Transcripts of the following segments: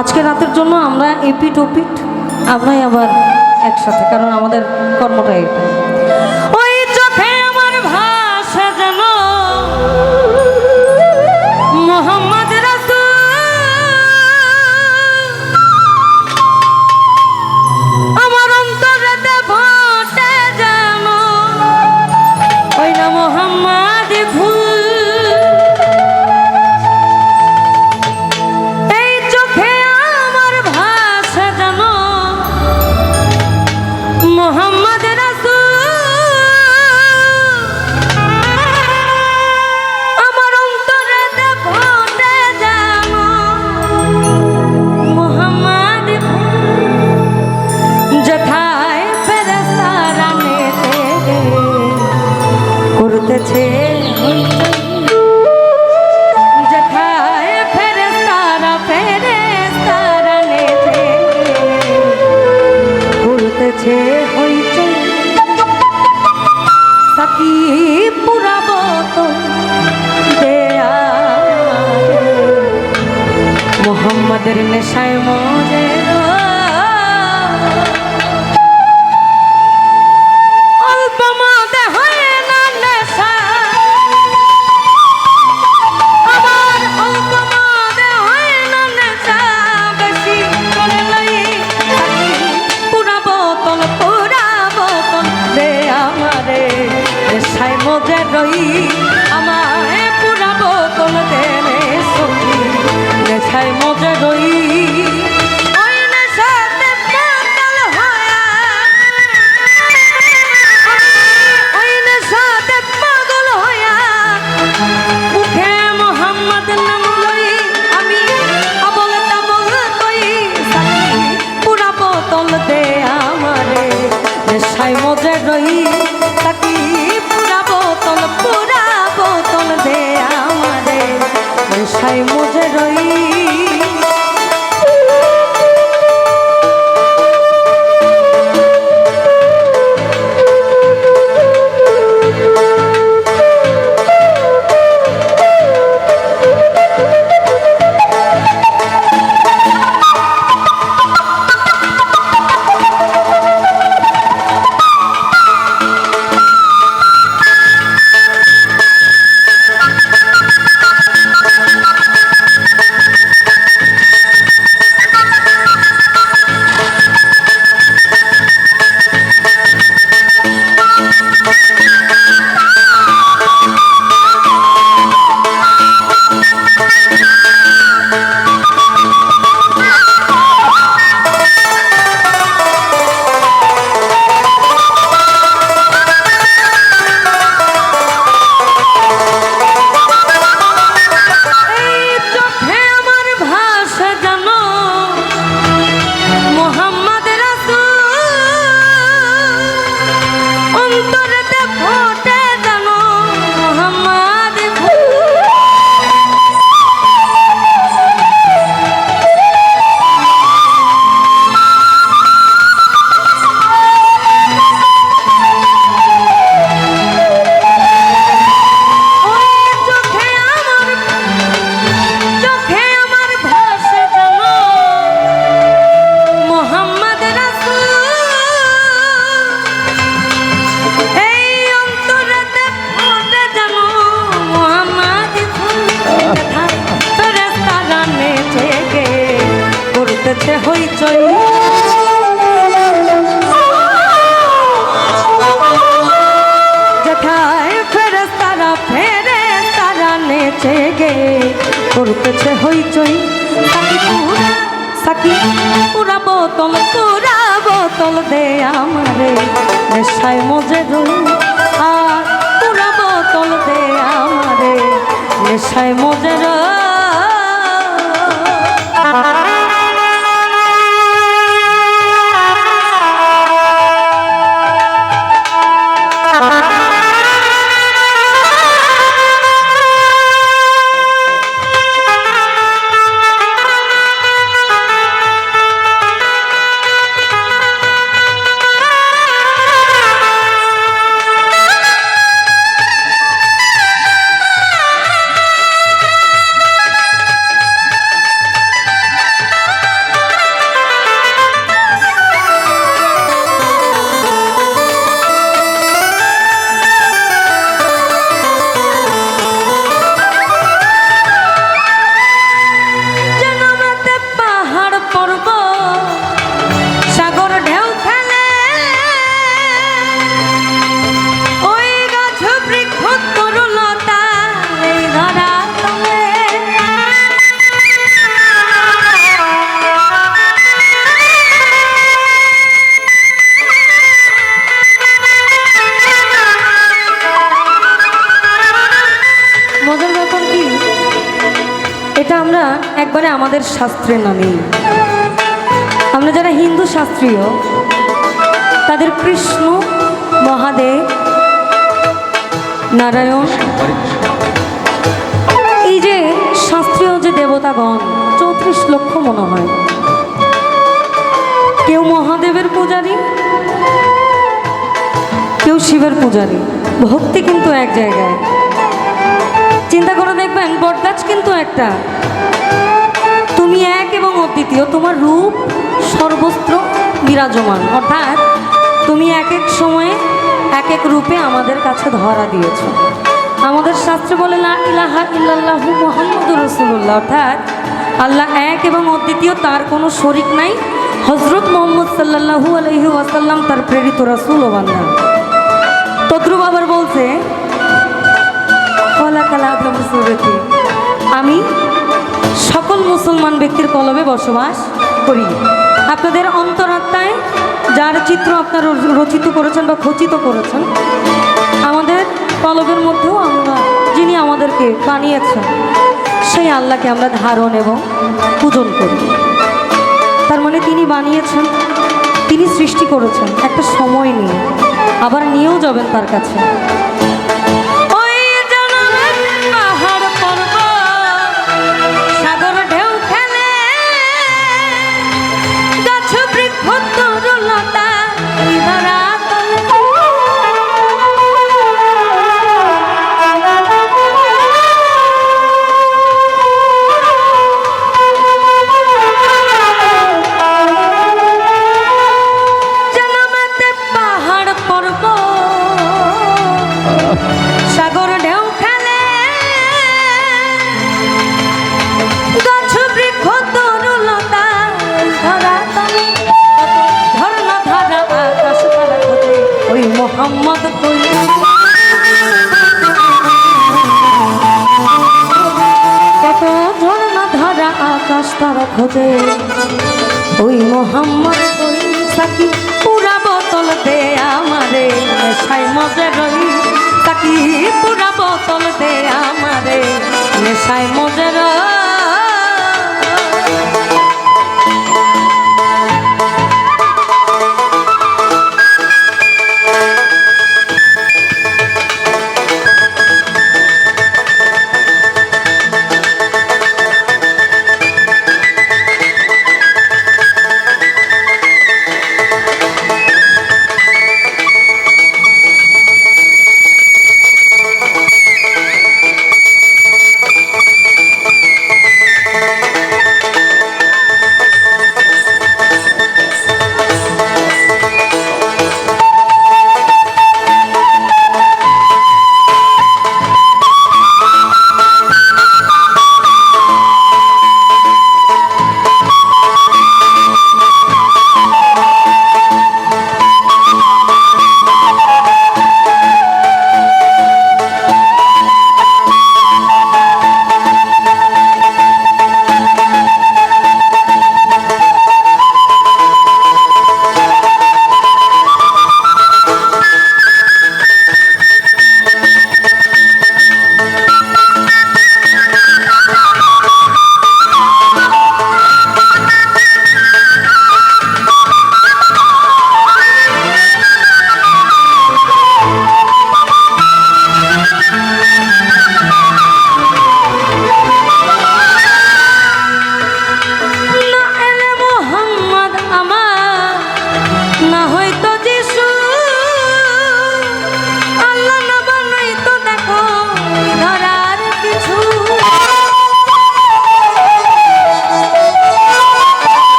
আজকে রাতের জন্য আমরা এপিট ওপিট আমরাই আবার একসাথে কারণ আমাদের কর্মটা এটা the tail. উঠেছে হইচই। যেথায় ফেরেস তারা ফেরে, তারা নেচে গে। করতেছে হইচই। সাকি পুরা বোতল পুরা বোতল দে আমারে। নেশায় মজে আর পুরা বোতল দে আমারে। নেশায় মজে আমাদের শাস্ত্রে না নেই আমরা যারা হিন্দু শাস্ত্রীয়, তাদের কৃষ্ণ মহাদেব, নারায়ণ, এই যে শাস্ত্রীয় যে দেবতাগণ, চৌত্রিশ লক্ষ মনে হয়। কেউ মহাদেবের পূজারী, কেউ শিবের পূজারী। ভক্তি কিন্তু এক জায়গায়। চিন্তা করে দেখবেন, বটগাছ কিন্তু একটা। তুমি এক এবং অদ্বিতীয়, তোমার রূপ সর্বস্ত্র বিরাজমান। অর্থাৎ তুমি এক এক সময়ে এক এক রূপে আমাদের কাছে ধরা দিয়েছ। আমাদের শাস্ত্রে বলে ইলাহা ইল্লাল্লাহু মুহাম্মাদুর রাসূলুল্লাহ। অর্থাৎ আল্লাহ এক এবং অদ্বিতীয়, তার কোনো শরিক নাই। হজরত মোহাম্মদ সাল্লাল্লাহু আলাইহি ওয়াসাল্লাম তার প্রেরিত রাসূল ও বান্দা। তদ্রুপ আবার বলছে কলা কালা আদম সুরতি। কলবে বসবাস করি। আপনাদের অন্তরাত্মায় যার চিত্র আপনারা রচিত করেছেন বা খচিত করেছেন, আমাদের কলবের মধ্যেও আমরা যিনি আমাদেরকে বানিয়েছেন, সেই আল্লাহকে আমরা ধারণ এবং পূজন করি। তার মানে তিনি বানিয়েছেন, তিনি সৃষ্টি করেছেন একটা সময় নিয়ে। আবার নিয়েও যাবেন তার কাছে। মোহাম্মদ কত ঝর্ণা ধারা আকাশ তারা খোঁজে। ওই মোহাম্মদ সাকি পুরা বোতল দে আমারে নেশাই মজে রই সাকি পুরা বোতল দে আমারে নেশাই মজে রই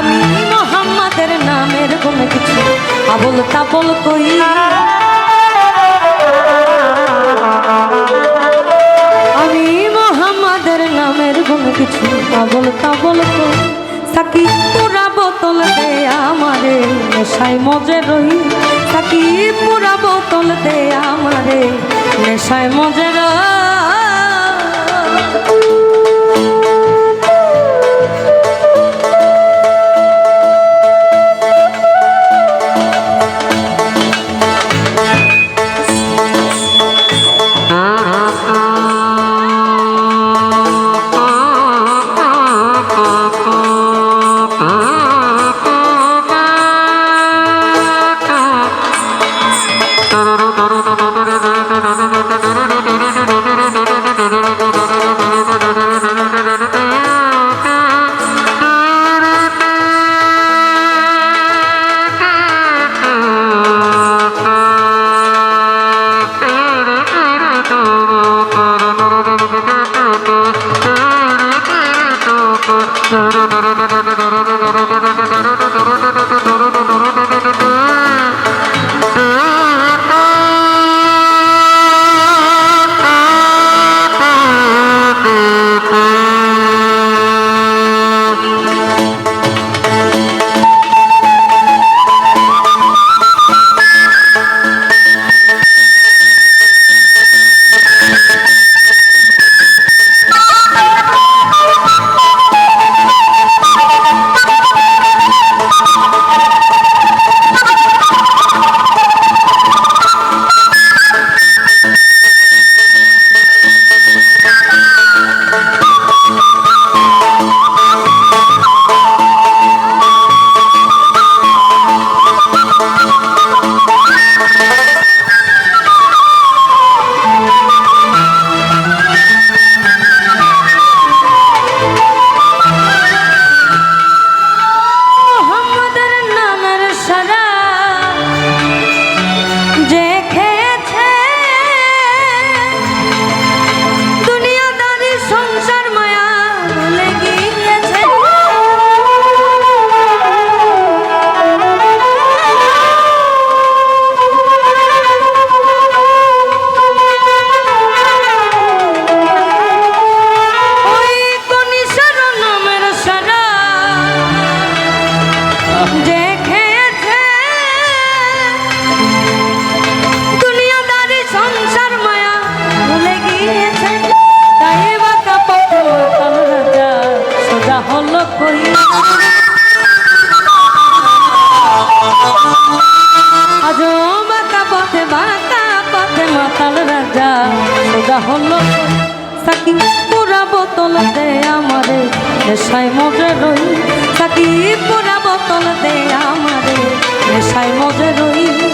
আমি মোহাম্মদের নামের এরকম কিছু আবল তাবল কই আমি মোহাম্মদের নামের এরকম কিছু আবল তাবল কই সাকি পুরা বোতল দে আমারে নেশাই মজে রই। সাকি পুরা বোতল দে আমারে নেশাই মজে রই। নেশায় মজে রই থাকি পোড়া বোতল দে আমারে। নেশায় মজে রই।